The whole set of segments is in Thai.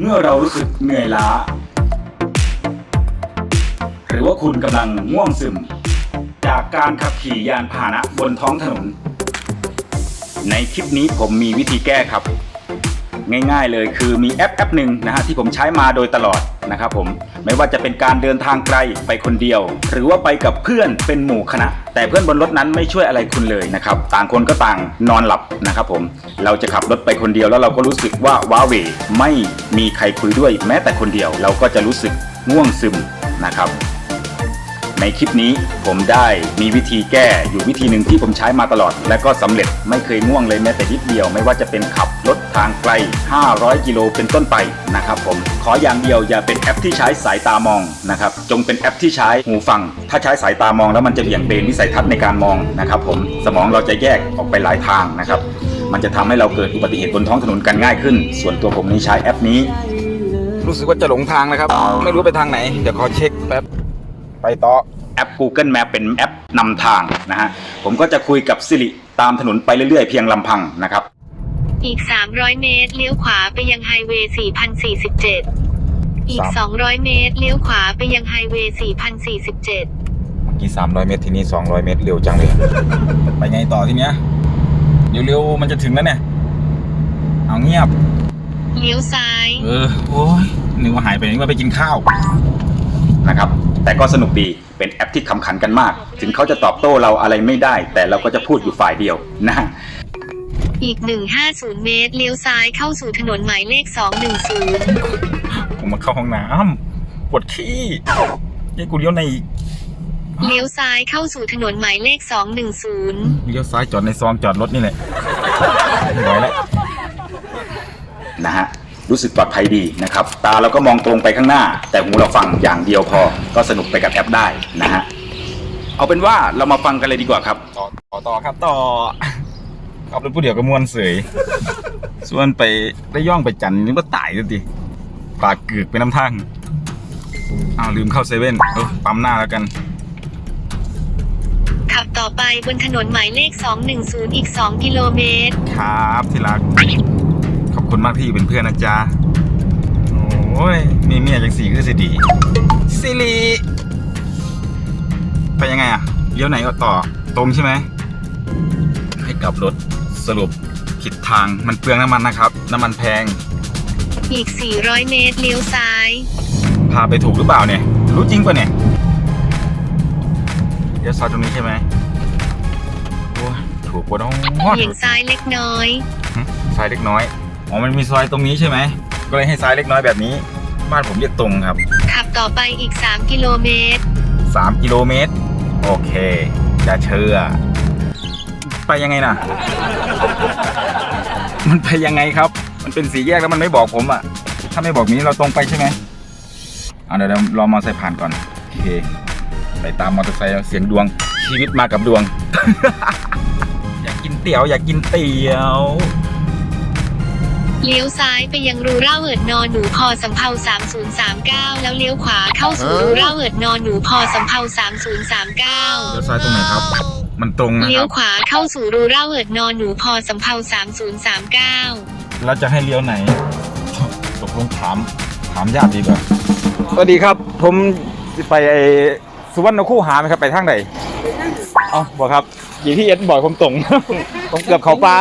เมื่อเรารู้สึกเหนื่อยล้า หรือว่าคุณกำลังง่วงซึม จากการขับขี่ยานพาหนะบนท้องถนน ในคลิปนี้ผมมีวิธีแก้ครับ ง่าย ๆ เลย คือมีแอปแอปหนึ่งนะฮะที่ผมใช้มาโดยตลอดนะครับผมไม่ว่าจะเป็นการเดินทางไกลไปคนเดียว หรือว่าไปกับเพื่อนเป็นหมู่คณะ แต่เพื่อนบนรถนั้นไม่ช่วยอะไรคุณเลยนะครับต่างคนก็ต่างนอนหลับนะครับผมเราจะขับรถไปคนเดียวแล้วเราก็รู้สึกว่าว้าเหวไม่มีใครคุยด้วยแม้แต่คนเดียว เราก็จะรู้สึกง่วงซึมนะครับ ในคลิปนี้ผมได้มีวิธีแก้อยู่วิธีหนึ่งที่ผมใช้มาตลอด และก็สำเร็จไม่เคยง่วงเลยแม้แต่นิดเดียว ไม่ว่าจะเป็นขับรถทางไกล 500 กิโลเป็นต้นไปนะครับผมขออย่างเดียวอย่าเป็นแอปที่ใช้สายตามองนะครับจงเป็นแอปที่ใช้หูฟัง ถ้าใช้สายตามองแล้วมันจะเบี่ยงเบนวิสัยทัศน์ในการมองนะครับผมสมองเราจะแยกออกไปหลายทางนะครับมันจะทำให้เราเกิดอุบัติเหตุบนท้องถนนกันง่ายขึ้น ส่วนตัวผมนี้ใช้แอปนี้ รู้สึกว่าจะหลงทางนะครับ ไม่รู้ไปทางไหน เดี๋ยวขอเช็คแป๊บ ไปต่อแอป Google Map เป็นแอปนำทางนะฮะ ผมก็จะคุยกับสิริตามถนนไปเรื่อยๆ เพียงลำพังนะครับ อีก 300 เมตร เลี้ยวขวาไปยังไฮเวย์4047 อีก สาม 200 เมตร เลี้ยวขวาไปยังไฮเวย์4047 เมื่อกี้300 เมตรทีนี้ 200 เมตรเร็วจังเลย ไปไงต่อทีเนี้ยเร็วๆมันจะถึงแล้วเนี่ยเอาเงียบ เลี้ยวซ้าย เออ โอ้ยนึกว่าหายไปนึกว่าไปกินข้าว นะครับ แต่ก็สนุกดีเป็นแอปที่ขำขันกันมาก ถึงเขาจะตอบโต้เราอะไรไม่ได้ แต่เราก็จะพูดอยู่ฝ่ายเดียวนะฮะอีก 150 เมตร เลี้ยวซ้ายเข้าสู่ถนนหมายเลข 210 ผมมาเข้าห้องน้ำปวดขี้ยัยกูเลี้ยวในอีกเลี้ยวซ้ายเข้าสู่ถนนหมายเลข 210 เลี้ยวซ้ายจอดในซองจอดรถนี่แหละไม่ไหวแล้วนะฮะ รู้สึกปลอดภัยดีนะครับ ตาเราก็มองตรงไปข้างหน้า แต่หูเราฟังอย่างเดียวพอ ก็สนุกไปกับแอปได้นะฮะ เอาเป็นว่าเรามาฟังกันเลยดีกว่าครับ ต่อต่อต่อครับต่อขับรถผู้เดียวก็มวนเสย ส่วนไปได้ย่องไปจันทร์นี่ก็ตายทันทีปากเกือกไปน้ำทางอ้าวลืมเข้าเซเว่นเออปั๊มหน้าแล้วกัน ขับต่อไปบนถนนหมายเลข 210 อีก 2 กิโลเมตร ครับที่รักขอบ คุณมากที่อยู่เป็นเพื่อนนะจ๊ะ โอ้ย มีเมียจังสี่คือสิดีสิริไปยังไงอะเลี้ยวไหนก็ต่อตรงใช่ไหม ให้กลับรถสรุปผิดทางมันเปลืองน้ำมันนะครับ น้ำมันแพง อีก 400 เมตรเลี้ยวซ้าย พาไปถูกหรือเปล่าเนี่ย รู้จริงป่ะเนี่ยเดี๋ยวซอยตรงนี้ใช่ไหมโอ้ยถูกปะน้องเบี่ยงซ้ายเล็กน้อยซอยเล็กน้อย อ๋อมันมีซอยตรงนี้ใช่ไหม ก็เลยให้ซ้ายเล็กน้อยแบบนี้ บ้านผมเรียกตรงครับ ขับต่อไปอีก 3 กิโลเมตร 3 กิโลเมตร โอเค จะเชื่อ ไปยังไงน่ะมันไปยังไงครับ มันเป็นสีแยกแล้วมันไม่บอกผมอะ ถ้าไม่บอกนี้เราตรงไปใช่ไหมเอาเดี๋ยวเรารอมอเตอร์ไซค์ผ่านก่อน โอเค ไปตามมอเตอร์ไซค์เสียงดวง ชีวิตมากับดวง อยากกินเตี๋ยว อยากกินเตี๋ยว เลี้ยวซ้ายไปยังรูร่าเวิร์ดนอนหนูพอสำเภา3039 แล้วเลี้ยวขวาเข้าสู่รูร่าเวิร์ดนอนหนูพอสำเภา3039 เลี้ยวซ้ายตรงไหนครับ มันตรงนะเลี้คยวรับขวาเข้าสู่รูร่าเวิร์ดนอนหนูพอสำเภา3039แล้วจะให้เลี้ยวไหน ตกลงถาม ถามญาติดีกว่า สวัสดีครับ ผมสิไปไอ้สุวรรณคูหาไหมครับ ไปทางไหนเอ๋อบอกครับยีที่เอ็นบ่อยผมตรง ผมเกือบเขาปลา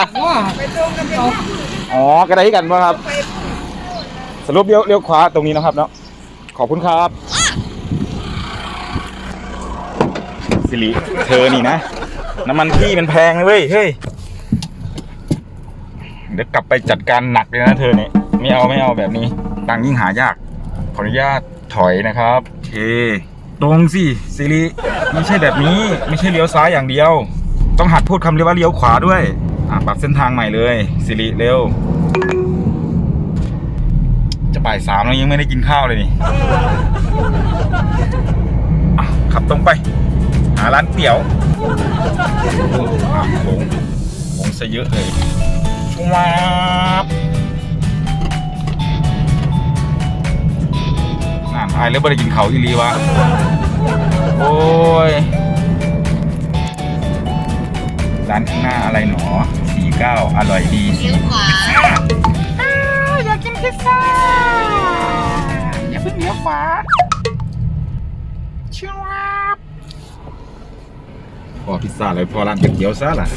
อ๋อกระไดกันว่าครับ สรุปเลี้ยวเลี้ยวขวาตรงนี้นะครับเนาะขอบคุณครับสิริเธอนี่นะ น้ำมันพี่มันแพงเลยเว้ยเฮ้ยเดี๋ยวกลับไปจัดการหนักเลยนะเธอเนี่ยไม่เอาไม่เอาแบบนี้ตังยิ่งหายาก ขออนุญาตถอยนะครับโอเคตรงสิสิริไม่ใช่แบบนี้ ไม่ใช่เลี้ยวซ้ายอย่างเดียว ต้องหัดพูดคำเรียกว่าเลี้ยวขวาด้วย อะปรับเส้นทางใหม่เลยสิริเร็ว จะบ่ายสามแล้วยังไม่ได้กินข้าวเลยนี่อะขับตรงไป หาร้านเตี๋ยวโอ้อะโค้งโค้งซะเยอะเลยชว้าบน่านอายแล้วไม่ได้กินเขาอีหลีวะ โอ้ย ร้านข้างหน้าอะไรหนอ49อร่อยดีเลี้ยวขวาอยากกินพิซซ่า อย่าเพิ่งเหนียวฟ้าชิวบพอพิซซ่าเลยพอร้านก๋วยเตี๋ยวซะล่ะ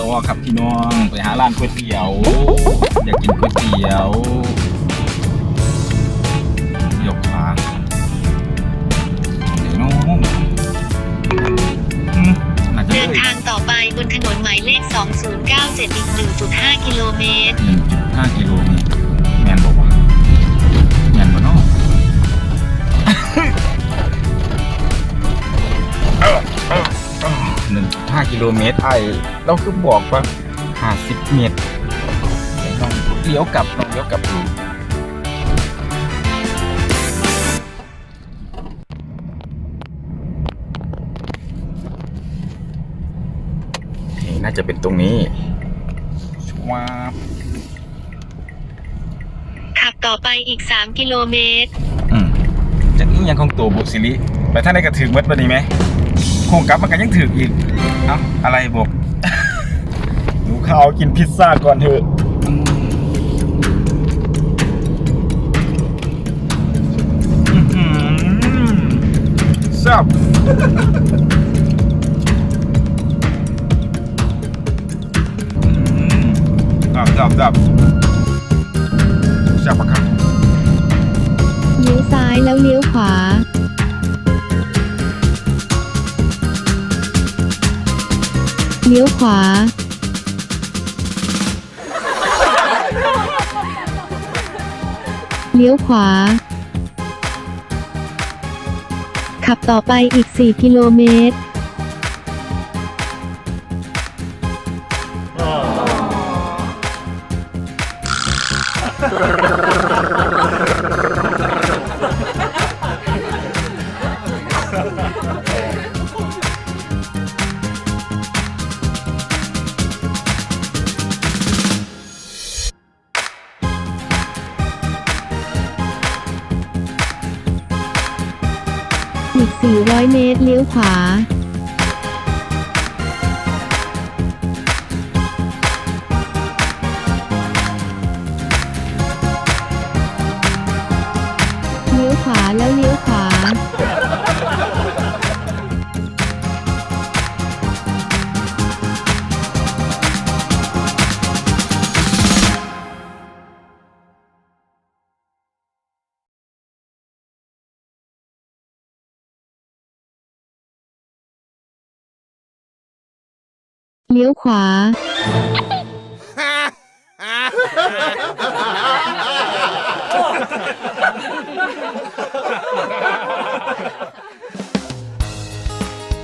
ตวครับพี่น้องไปหาร้านก๋วยเตี๋ยว อยากกินก๋วยเตี๋ยวยกขาเดี๋ยวน้องอืมน่าจะเดินเลยทางต่อไปบนถนนหมายเลข 2097อีก1.5 กิโลเมตร1.5กิโลเมตร กิโลเมตรไอ้เราคือบอกว่าห้าสิบเมตรลองเลี้ยวกลับลองเลี้ยวกลับดูเฮ้น่าจะเป็นตรงนี้ว้าบขับต่อไปอีก 3 กิโลเมตร อืมจากนี้ยังคงตัวบุกสิริไปท่านได้กระถึงมัดบันนี้ไหม โคงกลับมันกันยังถึงอีกเอ้าอะไรบอกดูข้าวกินพิซซ่าก่อนเถอะอืมอื้อหือแซ่บอืมดับดับดับแซ่บปะครับเลี้ยวซ้ายแล้วเลี้ยวขวา เลี้ยวขวา เลี้ยวขวา ขับต่อไปอีก 4 กิโลเมตร อีก 400 เมตร เลี้ยวขวา เลี้ยวขวา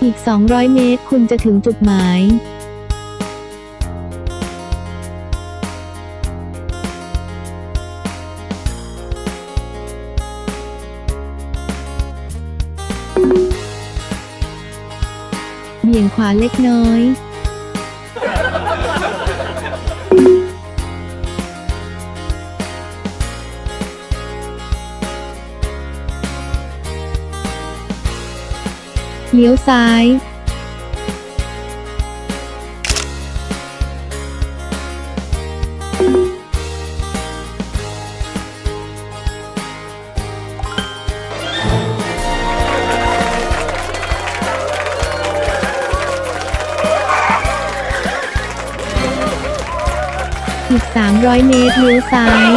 อีก 200 เมตรคุณจะถึงจุดหมาย เบี่ยงขวาเล็กน้อย เลี้ยวซ้าย อีก 300 เมตรเลี้ยวซ้าย